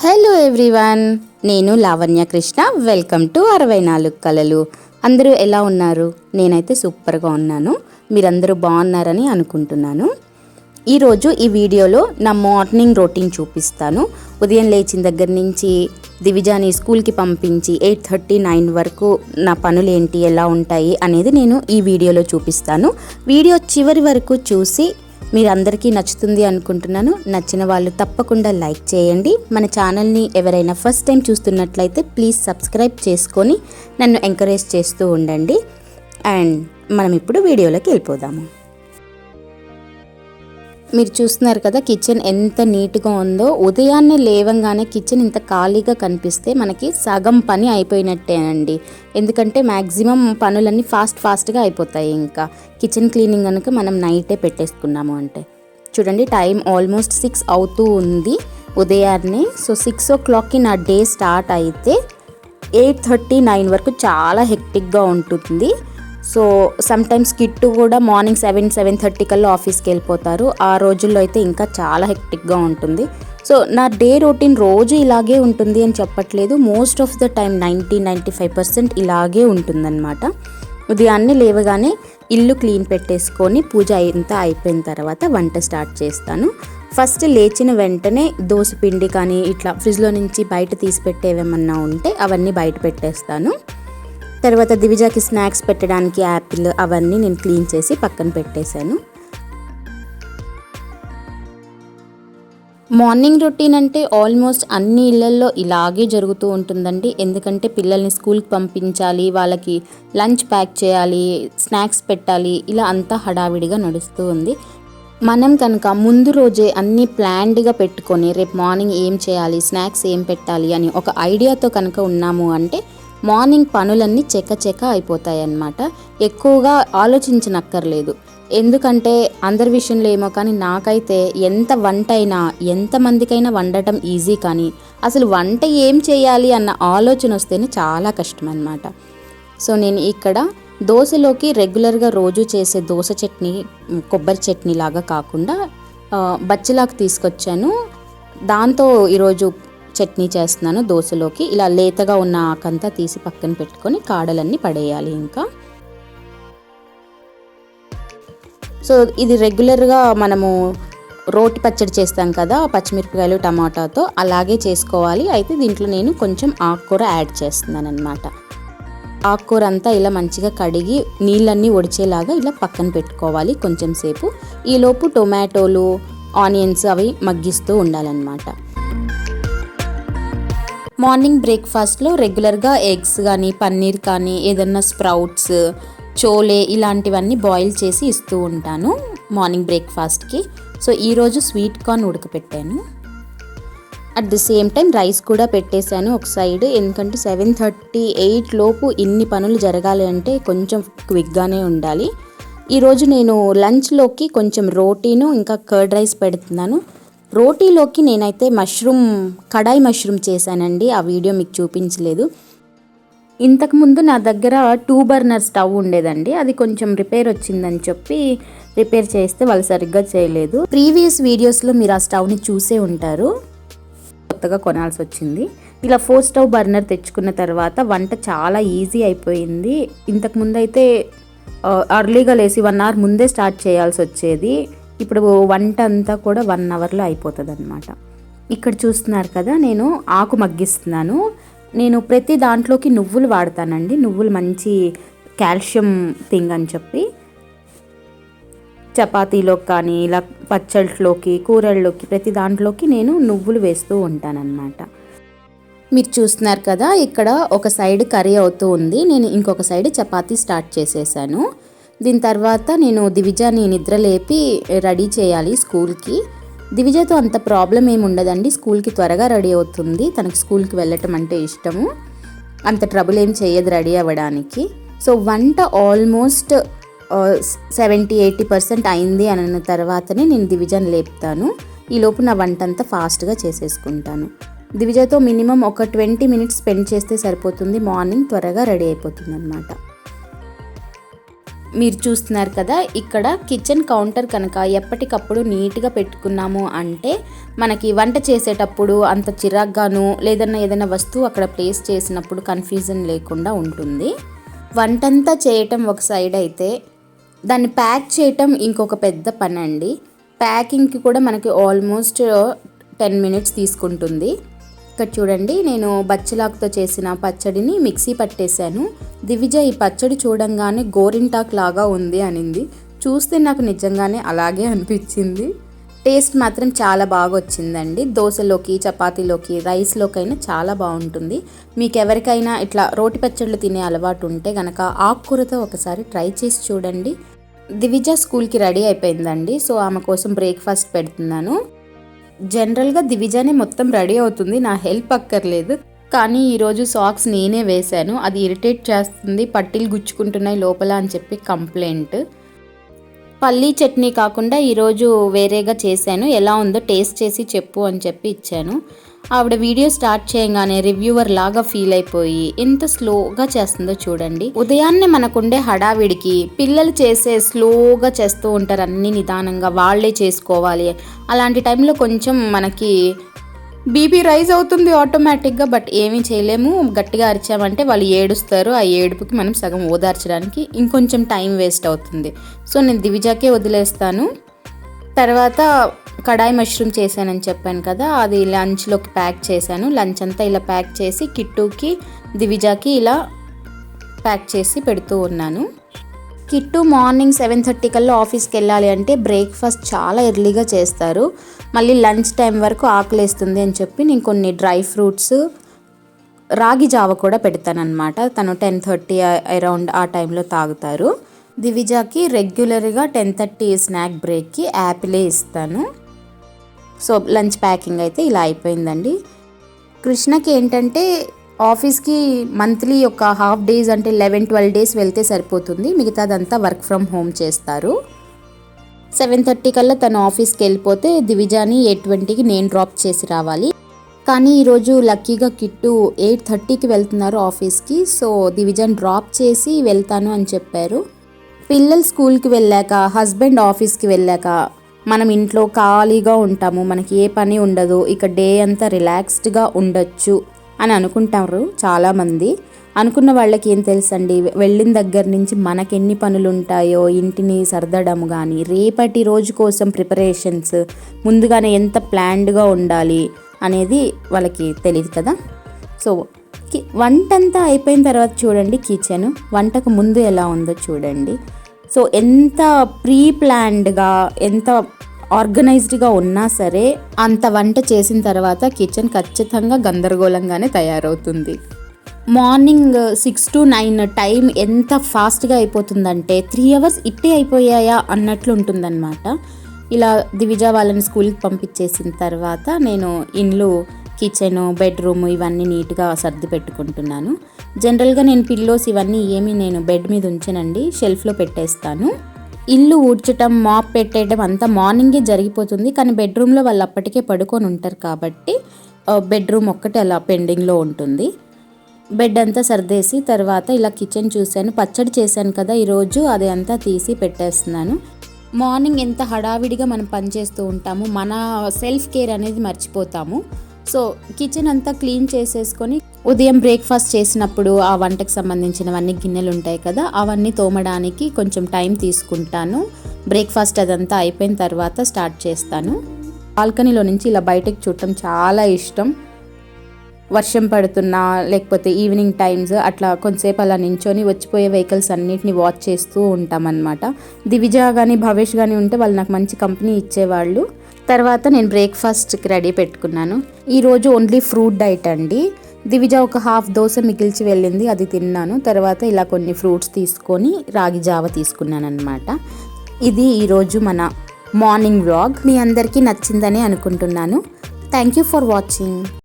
Hello everyone నేను Lavanya Krishna. Welcome to అరవై నాలుగు కళలు. అందరూ ఎలా ఉన్నారు? నేనైతే సూపర్గా ఉన్నాను. మీరందరూ బాగున్నారని అనుకుంటున్నాను. ఈరోజు ఈ వీడియోలో నా మార్నింగ్ రొటీన్ చూపిస్తాను. ఉదయం లేచిన దగ్గర నుంచి దివిజాని స్కూల్కి పంపించి ఎయిట్ థర్టీ నైన్ వరకు నా పనులు ఏంటి ఎలా ఉంటాయి అనేది నేను ఈ వీడియోలో చూపిస్తాను. వీడియో చివరి వరకు చూసి మీరందరికీ నచ్చుతుంది అనుకుంటున్నాను. నచ్చిన వాళ్ళు తప్పకుండా లైక్ చేయండి. మన ఛానల్ని ఎవరైనా ఫస్ట్ టైం చూస్తున్నట్లయితే ప్లీజ్ సబ్స్క్రైబ్ చేసుకొని నన్ను ఎంకరేజ్ చేస్తూ ఉండండి. అండ్ మనం ఇప్పుడు వీడియోలోకి వెళ్ళిపోదాము. మీరు చూస్తున్నారు కదా కిచెన్ ఎంత నీట్గా ఉందో. ఉదయాన్నే లేవంగానే కిచెన్ ఇంత ఖాళీగా కనిపిస్తే మనకి సగం పని అయిపోయినట్టేనండి. ఎందుకంటే మ్యాక్సిమం పనులన్నీ ఫాస్ట్ ఫాస్ట్గా అయిపోతాయి ఇంకా. కిచెన్ క్లీనింగ్ కనుక మనం నైటే పెట్టేసుకున్నాము అంటే. చూడండి టైం ఆల్మోస్ట్ సిక్స్ అవుతూ ఉంది ఉదయాన్నే. సో సిక్స్ ఓ క్లాక్కి నా డే స్టార్ట్ అయితే ఎయిట్ థర్టీ నైన్ వరకు చాలా హెక్టిక్గా ఉంటుంది సో సమ్టైమ్స్ కిట్టు కూడా మార్నింగ్ సెవెన్ సెవెన్ థర్టీ కల్లా ఆఫీస్కి వెళ్ళిపోతారు. ఆ రోజుల్లో అయితే ఇంకా చాలా హెక్టిక్గా ఉంటుంది. సో నా డే రొటీన్ రోజు ఇలాగే ఉంటుంది అని చెప్పట్లేదు. Most of the time ninety ninety five percent ఇలాగే ఉంటుందన్నమాట. ఉదయాన్నే లేవగానే ఇల్లు క్లీన్ పెట్టేసుకొని పూజ అంతా అయిపోయిన తర్వాత వంట స్టార్ట్ చేస్తాను. ఫస్ట్ లేచిన వెంటనే దోసపిండి కానీ ఇట్లా ఫ్రిడ్జ్లో నుంచి బయట తీసి పెట్టేవేమన్నా ఉంటే అవన్నీ బయట పెట్టేస్తాను. తర్వాత దివిజాకి స్నాక్స్ పెట్టడానికి యాపిల్ అవన్నీ నేను క్లీన్ చేసి పక్కన పెట్టేశాను. మార్నింగ్ రొటీన్ అంటే ఆల్మోస్ట్ అన్ని ఇళ్ళల్లో ఇలాగే జరుగుతూ ఉంటుందండి. ఎందుకంటే పిల్లల్ని స్కూల్కి పంపించాలి వాళ్ళకి లంచ్ ప్యాక్ చేయాలి స్నాక్స్ పెట్టాలి ఇలా అంతా హడావిడిగా నడుస్తూ ఉంది. మనం కనుక ముందు రోజే అన్ని ప్లాన్డ్గా పెట్టుకొని రేపు మార్నింగ్ ఏం చేయాలి స్నాక్స్ ఏం పెట్టాలి అని ఒక ఐడియాతో కనుక ఉన్నాము అంటే మార్నింగ్ పనులన్నీ చెక్కచెక్క అయిపోతాయి అన్నమాట ఎక్కువగా ఆలోచించనక్కర్లేదు. ఎందుకంటే అందరి విషయంలో ఏమో కానీ నాకైతే ఎంత వంట అయినా ఎంతమందికైనా వండటం ఈజీ కానీ అసలు వంట ఏం చేయాలి అన్న ఆలోచన వస్తేనే చాలా కష్టం అన్నమాట సో నేను ఇక్కడ దోశలోకి రెగ్యులర్గా రోజు చేసే దోశ చట్నీ కొబ్బరి చట్నీ లాగా కాకుండా ఆ, బచ్చిలాకు తీసుకొచ్చాను. దాంతో ఈరోజు చట్నీ చేస్తున్నాను దోశలోకి. ఇలా లేతగా ఉన్న ఆకంతా తీసి పక్కన పెట్టుకొని కాడలన్నీ పడేయాలి ఇంకా. సో ఇది రెగ్యులర్గా మనము రోటి పచ్చడి చేస్తాం కదా పచ్చిమిరపకాయలు టమాటాతో అలాగే చేసుకోవాలి. అయితే దీంట్లో నేను కొంచెం ఆకుకూర యాడ్ చేస్తున్నాను అనమాట ఆకుకూర అంతా ఇలా మంచిగా కడిగి నీళ్ళన్నీ ఒడిచేలాగా ఇలా పక్కన పెట్టుకోవాలి కొంచెం సేపు. ఈలోపు టొమాటోలు ఆనియన్స్ అవి మగ్గిస్తూ ఉండాలన్నమాట. మార్నింగ్ బ్రేక్ఫాస్ట్లో రెగ్యులర్గా ఎగ్స్ కానీ పన్నీర్ కానీ ఏదన్నా స్ప్రౌట్స్ చోలే ఇలాంటివన్నీ బాయిల్ చేసి ఇస్తూ ఉంటాను మార్నింగ్ బ్రేక్ఫాస్ట్కి. సో ఈరోజు sweet corn ఉడకపెట్టాను. At the same time rice కూడా పెట్టేశాను ఒక సైడ్. ఎందుకంటే సెవెన్ థర్టీ ఎయిట్ లోపు ఇన్ని పనులు జరగాలి అంటే కొంచెం క్విక్గానే ఉండాలి. ఈరోజు నేను లంచ్లోకి కొంచెం రోటీను ఇంకా కర్డ్ రైస్ పెడుతున్నాను. రోటీలోకి నేనైతే మష్రూమ్ కడాయి మష్రూమ్ చేశానండి. ఆ వీడియో మీకు చూపించలేదు. ఇంతకుముందు నా దగ్గర టూ బర్నర్ స్టవ్ ఉండేదండి. అది కొంచెం రిపేర్ వచ్చిందని చెప్పి రిపేర్ చేస్తే వాళ్ళు సరిగ్గా చేయలేదు. ప్రీవియస్ వీడియోస్లో మీరు ఆ స్టవ్ని చూసే ఉంటారు. కొత్తగా కొనాల్సి వచ్చింది. ఇలా ఫోర్ స్టవ్ బర్నర్ తెచ్చుకున్న తర్వాత వంట చాలా ఈజీ అయిపోయింది. ఇంతకుముందు అయితే అర్లీగా లేసి వన్ అవర్ ముందే స్టార్ట్ చేయాల్సి వచ్చేది. ఇప్పుడు వంట అంతా కూడా వన్ అవర్లో అయిపోతుంది అనమాట ఇక్కడ చూస్తున్నారు కదా నేను ఆకు మగ్గిస్తున్నాను. నేను ప్రతి దాంట్లోకి నువ్వులు వాడతానండి. నువ్వులు మంచి కాల్షియం థింగ్ అని చెప్పి. చపాతీలోకి కానీ ఇలా పచ్చళ్ళలోకి కూరల్లోకి ప్రతి దాంట్లోకి నేను నువ్వులు వేస్తూ ఉంటానన్నమాట. మీరు చూస్తున్నారు కదా ఇక్కడ ఒక సైడ్ కర్రీ అవుతూ ఉంది. నేను ఇంకొక సైడ్ చపాతీ స్టార్ట్ చేసేసాను. దీని తర్వాత నేను దివిజాని నిద్రలేపి రెడీ చేయాలి స్కూల్కి. దివిజతో అంత ప్రాబ్లం ఏమి ఉండదండి. స్కూల్కి త్వరగా రెడీ అవుతుంది. తనకి స్కూల్కి వెళ్ళటం అంటే ఇష్టము. అంత ట్రబుల్ ఏం చేయదు రెడీ అవ్వడానికి. సో వంట ఆల్మోస్ట్ సెవెంటీ ఎయిటీ పర్సెంట్ అయింది అన్న తర్వాతనే నేను దివిజన్ లేపుతాను. ఈలోపు నా వంట అంతా ఫాస్ట్గా చేసేసుకుంటాను. దివిజతో మినిమం ఒక ట్వంటీ మినిట్స్ స్పెండ్ చేస్తే సరిపోతుంది. మార్నింగ్ త్వరగా రెడీ అయిపోతుంది అనమాట మీరు చూస్తున్నారు కదా ఇక్కడ కిచెన్ కౌంటర్ కనుక ఎప్పటికప్పుడు నీట్గా పెట్టుకున్నాము అంటే మనకి వంట చేసేటప్పుడు అంత చిరాగ్గాను లేదన్నా ఏదైనా వస్తువు అక్కడ ప్లేస్ చేసినప్పుడు కన్ఫ్యూజన్ లేకుండా ఉంటుంది. వంటంతా చేయటం ఒక సైడ్ అయితే దాన్ని ప్యాక్ చేయటం ఇంకొక పెద్ద పని అండి ప్యాకింగ్కి కూడా మనకి ఆల్మోస్ట్ టెన్ మినిట్స్ తీసుకుంటుంది. ఇక్కడ చూడండి నేను బచ్చలాకుతో చేసిన పచ్చడిని మిక్సీ పట్టేశాను. దివిజ ఈ పచ్చడి చూడంగానే గోరింటాక్ లాగా ఉంది అనింది. చూస్తే నాకు నిజంగానే అలాగే అనిపించింది. టేస్ట్ మాత్రం చాలా బాగా వచ్చిందండి. దోశలోకి చపాతీలోకి రైస్లోకైనా చాలా బాగుంటుంది. మీకు ఎవరికైనా ఇట్లా రోటి పచ్చళ్ళు తినే అలవాటు ఉంటే గనక ఆకుకూరతో ఒకసారి ట్రై చేసి చూడండి. దివిజ స్కూల్కి రెడీ అయిపోయిందండి సో ఆమె కోసం బ్రేక్ఫాస్ట్ పెడుతున్నాను. జనరల్గా దివిజానే మొత్తం రెడీ అవుతుంది. నా హెల్ప్ అక్కర్లేదు. కానీ ఈరోజు సాక్స్ నేనే వేశాను. అది ఇరిటేట్ చేస్తుంది. పట్టీలు గుచ్చుకుంటున్నాయి లోపల అని చెప్పి కంప్లైంట్. పల్లీ చట్నీ కాకుండా ఈరోజు వేరేగా చేశాను. ఎలా ఉందో టేస్ట్ చేసి చెప్పు అని చెప్పి ఇచ్చాను. ఆవిడ వీడియో స్టార్ట్ చేయగానే రివ్యూవర్ లాగా ఫీల్ అయిపోయి ఎంత స్లోగా చేస్తుందో చూడండి. ఉదయాన్నే మనకుండే హడావిడికి పిల్లలు చేసే స్లోగా చేస్తూ ఉంటారు అన్ని నిదానంగా వాళ్ళే చేసుకోవాలి. అలాంటి టైంలో కొంచెం మనకి బీపీ రైజ్ అవుతుంది ఆటోమేటిక్గా బట్ ఏమీ చేయలేము. గట్టిగా అరిచామంటే వాళ్ళు ఏడుస్తారు. ఆ ఏడుపుకి మనం సగం ఓదార్చడానికి ఇంకొంచెం టైం వేస్ట్ అవుతుంది. సో నేను దివిజాకే వదిలేస్తాను. తర్వాత కడాయి మష్రూమ్ చేశానని చెప్పాను కదా అది లంచ్లోకి ప్యాక్ చేశాను. లంచ్ అంతా ఇలా ప్యాక్ చేసి కిట్టుకి దివిజాకి ఇలా ప్యాక్ చేసి పెడుతూ ఉన్నాను. కిట్టు మార్నింగ్ సెవెన్ థర్టీ కల్లా ఆఫీస్కి వెళ్ళాలి అంటే బ్రేక్ఫాస్ట్ చాలా ఎర్లీగా చేస్తారు. మళ్ళీ లంచ్ టైం వరకు ఆకలేస్తుంది అని చెప్పి నేను కొన్ని డ్రై ఫ్రూట్స్ రాగి జావ కూడా పెడతానమాట తను టెన్ థర్టీ అరౌండ్ ఆ టైంలో తాగుతారు. దివిజాకి రెగ్యులర్గా టెన్ థర్టీ స్నాక్ బ్రేక్కి యాపిలే ఇస్తాను. సో లంచ్ ప్యాకింగ్ అయితే ఇలా అయిపోయిందండి. కృష్ణకి ఏంటంటే ఆఫీస్కి మంత్లీ ఒక హాఫ్ డేస్ అంటే లెవెన్ ట్వెల్వ్ డేస్ వెళ్తే సరిపోతుంది. మిగతాదంతా వర్క్ ఫ్రమ్ హోమ్ చేస్తారు. సెవెన్ థర్టీ కల్లా తను ఆఫీస్కి వెళ్ళిపోతే దివిజాని ఎయిట్ ట్వంటీకి నేను డ్రాప్ చేసి రావాలి. కానీ ఈరోజు లక్కీగా కిట్టు ఎయిట్ థర్టీకి వెళ్తున్నారు ఆఫీస్కి. సో దివిజన్ డ్రాప్ చేసి వెళ్తాను అని చెప్పారు. పిల్లలు స్కూల్కి వెళ్ళాక హస్బెండ్ ఆఫీస్కి వెళ్ళాక మనం ఇంట్లో ఖాళీగా ఉంటాము మనకి ఏ పని ఉండదు ఇక డే అంతా రిలాక్స్డ్గా ఉండొచ్చు అని అనుకుంటారు చాలామంది. అనుకున్న వాళ్ళకి ఏం తెలుసండి? వెళ్ళిన దగ్గర నుంచి మనకి ఎన్ని పనులు ఉంటాయో ఇంటిని సర్దడం కానీ రేపటి రోజు కోసం ప్రిపరేషన్స్ ముందుగానే ఎంత ప్లాన్డ్గా ఉండాలి అనేది వాళ్ళకి తెలియదు కదా? సో వంట అంతా అయిపోయిన తర్వాత చూడండి కిచెన్. వంటకు ముందు ఎలా ఉందో చూడండి. సో ఎంత ప్రీ ప్లాన్డ్గా ఎంత ఆర్గనైజ్డ్గా ఉన్నా సరే అంత వంట చేసిన తర్వాత కిచెన్ ఖచ్చితంగా గందరగోళంగానే తయారవుతుంది. Morning six to nine time ఎంత ఫాస్ట్గా అయిపోతుందంటే త్రీ అవర్స్ ఇట్టే అయిపోయాయా అన్నట్లు ఉంటుందన్నమాట. ఇలా దివిజ వాళ్ళని స్కూల్కి పంపించేసిన తర్వాత నేను ఇండ్లు కిచెను బెడ్రూమ్ ఇవన్నీ నీట్గా సర్ది పెట్టుకుంటున్నాను. జనరల్గా నేను పిల్లోస్ ఇవన్నీ ఏమి నేను బెడ్ మీద ఉంచానండి షెల్ఫ్లో పెట్టేస్తాను. ఇల్లు ఊడ్చటం మాప్ పెట్టేయడం అంతా మార్నింగే జరిగిపోతుంది. కానీ బెడ్రూమ్లో వాళ్ళు అప్పటికే పడుకొని ఉంటారు కాబట్టి బెడ్రూమ్ ఒక్కటి అలా పెండింగ్లో ఉంటుంది. బెడ్ అంతా సర్దేసి తర్వాత ఇలా కిచెన్ చూశాను. పచ్చడి చేశాను కదా ఈరోజు అది అంతా తీసి పెట్టేస్తున్నాను. మార్నింగ్ ఎంత హడావిడిగా మనం పనిచేస్తూ ఉంటాము మన సెల్ఫ్ కేర్ అనేది మర్చిపోతాము. సో కిచెన్ అంతా క్లీన్ చేసేసుకొని ఉదయం బ్రేక్ఫాస్ట్ చేసినప్పుడు ఆ వంటకు సంబంధించినవన్నీ గిన్నెలు ఉంటాయి కదా అవన్నీ తోమడానికి కొంచెం టైం తీసుకుంటాను. బ్రేక్ఫాస్ట్ అదంతా అయిపోయిన తర్వాత స్టార్ట్ చేస్తాను. బాల్కనీలో నుంచి ఇలా బయటకు చూడటం చాలా ఇష్టం. వర్షం పడుతున్నా లేకపోతే ఈవినింగ్ టైమ్స్ అట్లా కొంతసేపు అలా నించొని వచ్చిపోయే వెహికల్స్ అన్నిటిని వాచ్ చేస్తూ ఉంటామన్నమాట. దివిజ కానీ భవేష్ కానీ ఉంటే వాళ్ళు నాకు మంచి కంపెనీ ఇచ్చేవాళ్ళు. తర్వాత నేను బ్రేక్ఫాస్ట్కి రెడీ పెట్టుకున్నాను. ఈరోజు ఓన్లీ ఫ్రూట్ డైట్ అండి. దివిజ ఒక హాఫ్ దోశ మిగిల్చి వెళ్ళింది అది తిన్నాను. తర్వాత ఇలా కొన్ని ఫ్రూట్స్ తీసుకొని రాగి జావ తీసుకున్నాను అనమాట ఇది ఈరోజు మన మార్నింగ్ వ్లాగ్. మీ అందరికీ నచ్చిందని అనుకుంటున్నాను. Thank you for watching.